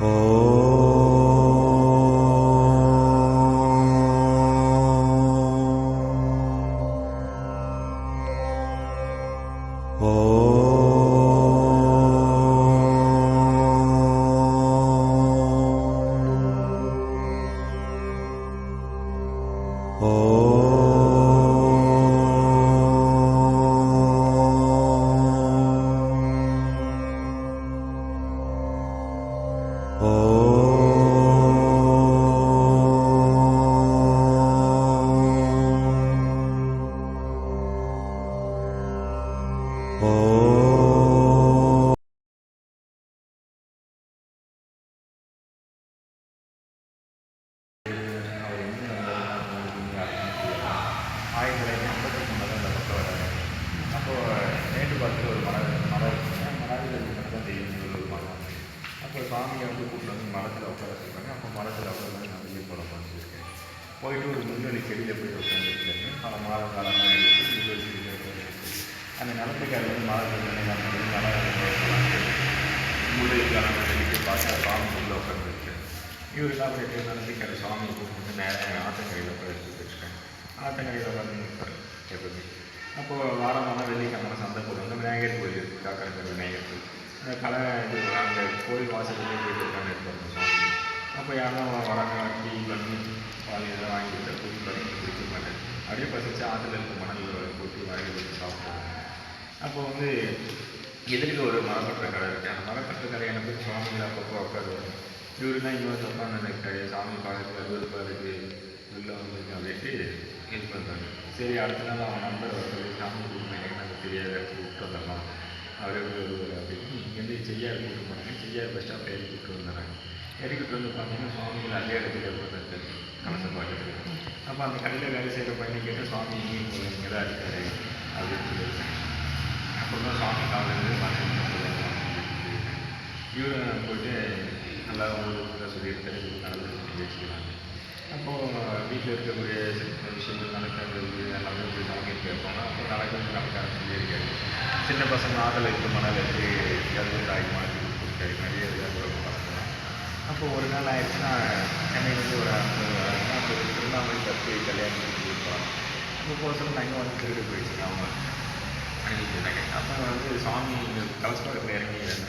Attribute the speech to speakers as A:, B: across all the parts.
A: அவர் ஆயிரத்தி தொள்ளாயிரத்தி ஐம்பத்தி மூணில் அந்த பக்கம் வராரு அப்போது நேற்று பார்த்துட்டு ஒரு மலை மலை இருக்குங்க மலையில் இருக்கிறது தான் தெரியும் இவர் ஒரு மரம் வந்து அப்போ சாமியை வந்து கூப்பிட்டு வந்து மரத்தில் உட்கார சொல்கிறாங்க அப்போ மரத்தில் உட்காந்து நான் வெளியே போட சொல்லியிருக்கேன் போயிட்டு ஒரு முன்னணி செடியில் போய் உட்காந்துருக்கேன் பல மாத காலமாக இருக்குது முன்னணி செடியில் உட்காந்துருக்கு அந்த நிலத்துக்கு வந்து மரத்தில் நினைவாங்க மலை முள்ளைக்கான நினைத்து பார்த்து சாமி உள்ள உட்காந்துருக்கு இவர் என்ன பண்ணிட்டு நடந்துக்கிற சாமியை கூப்பிட்டு வந்து ஆத்தங்கரையில் போய் எடுத்து வச்சுருக்கேன். ஆத்தங்கரையில் வந்து எப்பவுமே. அப்போது வாரமான வெள்ளிக்கிழமை சந்தை போடுவாங்க. விநாயகர் கோயில் இருக்குது காக்கரங்கர் விநாயகர் கோயில். இந்த கலை இது கோயில் வாசல்லே போயிட்டு உட்காந்து இருப்பாங்க சாமி. அப்போ யாரும் வராங்க டீ பண்ணி பால் எதாவது வாங்கி கொடுத்தா தூக்கி பண்ணி குடிக்க மாட்டேன் அப்படியே பசிச்சு ஆற்றுல இருக்க மணல் போட்டு வாங்கி வச்சு சாப்பிடுவாங்க. அப்போ வந்து எதிர்க்க ஒரு மரப்பற்ற கடை இருக்குது அந்த மரப்பற்ற கடையான போய் சுவாமிகள் அப்பப்போ உட்காருவாங்க. இவர் தான் இன்னொரு தப்பாக நினைக்கிறாரு சாமி பார்க்கறதுக்கு விருப்பம் இருக்குது உள்ள வந்துருக்கு அப்படின்ட்டு இது பண்ணுறாங்க சரி அடுத்த நாள் அவன் நண்பர் வந்து சாமி கூப்பிட்டு எனக்கு நாங்கள் தெரியாத இடத்துக்கு விட்டு வந்துடலாம். அவரே ஒருவர் அப்படின்னு இங்கேருந்து செய்யார் கூட்டு போனாங்க செய்யார் பஸ் ஸ்டாப்பில் ஏறி வந்துடுறாங்க. ஏறிக்கிட்டு வந்து பார்த்தீங்கன்னா சுவாமிகள் அதே இடத்துல உட்காந்துருக்காரு கலசம் பார்த்துட்டு அப்போ அந்த கடையில் வேலை செய்கிற பையனை கேட்டால் சுவாமி இங்கேயும் போல இங்கே தான் இருக்காரு. அப்படின்னு சொல்லியிருக்காங்க அப்புறம் தான் சாமி காலையில் பார்த்துட்டு இவரும் போயிட்டு நல்லா உங்களுக்கு சொல்லியிருக்காரு. நடந்து சொல்லி வச்சுக்கிறாங்க அப்போது வீட்டில் இருக்கக்கூடிய விஷயங்கள் நடக்கிறது எல்லாமே போய் சாமி கேட்பாங்க அப்போ நடக்கிறது நடக்காது சொல்லியிருக்காரு சின்ன பசங்க ஆதல் இருக்க மணல் எடுத்து கருது தாய் மாற்றி கொடுத்துருக்காரு நிறைய இதாக கூட பார்க்கலாம். அப்போ ஒரு நாள் ஆயிடுச்சுன்னா சென்னையிலேருந்து ஒரு ஐம்பது வராங்க அப்போ திருவண்ணாமலை பத்து கல்யாணம் பண்ணி கொடுப்பாங்க. அப்போ போக சொல்ல நாங்கள் வந்து திருடு போயிடுச்சுங்க அவங்க அனுப்பிச்சுட்டாங்க அப்போ வந்து சாமி இங்கே இறங்கி இறங்கிடுறாங்க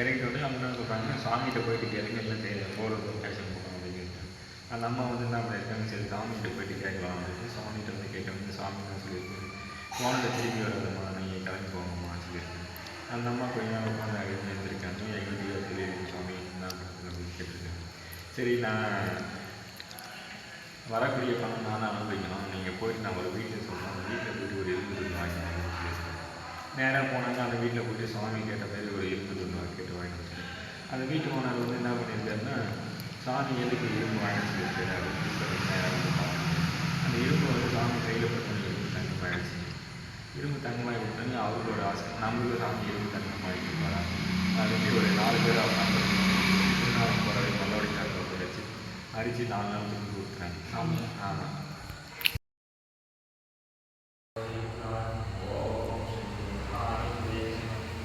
A: இறங்கிட்டு வந்து அவங்க என்ன சொல்கிறாங்க சாமிகிட்ட போயிட்டு இறங்கி எல்லாம் தெரியும் போகிறது கேஷன் போகணும் அப்படின்னு அந்த அம்மா வந்து என்ன பண்ணியிருக்காங்க சரி சாமிகிட்ட போயிட்டு கேட்கலாம் அப்படின்னு சாமிகிட்ட வந்து கேட்கணும் சாமி தான் சொல்லியிருக்கு ஃபோனில் திரும்பி வராதம்மா கிளம்பி போகணுமா சொல்லியிருக்கேன் அந்த அம்மா கொஞ்ச நாள் உட்காந்து அழுது எழுந்திருக்காங்க எங்கள் வீட்டில் சொல்லியிருக்கு சுவாமி என்ன அப்படின்னு கேட்டிருக்காங்க. சரி நான் வரக்கூடிய பணம் நான் அனுபவிக்கணும் நீங்கள் போயிட்டு நான் ஒரு வீட்டில் சொல்கிறேன் அந்த வீட்டில் போயிட்டு ஒரு எழுந்து துணி வாங்கி சொல்லியிருக்கேன் நேராக போனாங்க அந்த வீட்டில் போயிட்டு சுவாமி கேட்ட மாதிரி ஒரு எழுந்து துணி கேட்டு வாங்கி அந்த வீட்டு ஓனர் வந்து என்ன பண்ணியிருக்காருன்னா சாமி எதுக்கு எழுந்து வாங்கி சொல்லியிருக்காரு அப்படின்னு சொல்லி நேராக வந்து பார்த்தாங்க அந்த இரும்பு வந்து சாமி கையில் போட்டு இரும்பு தங்கமாயிடுச்சு இரும்பு தங்கமாகி அவருக்கு ஒரு ஆசை. நம்மளுக்கு சாமி இரும்பு தங்கமாகி கொடுப்பாரா அதுக்கு ஒரு நாலு பேர் அவர் நம்பர் திருநாள் போகிற நல்லபடி தங்க வச்சு அடித்து நாலு நாள் திரும்பி கொடுத்துறாங்க சாமி ஆமாம்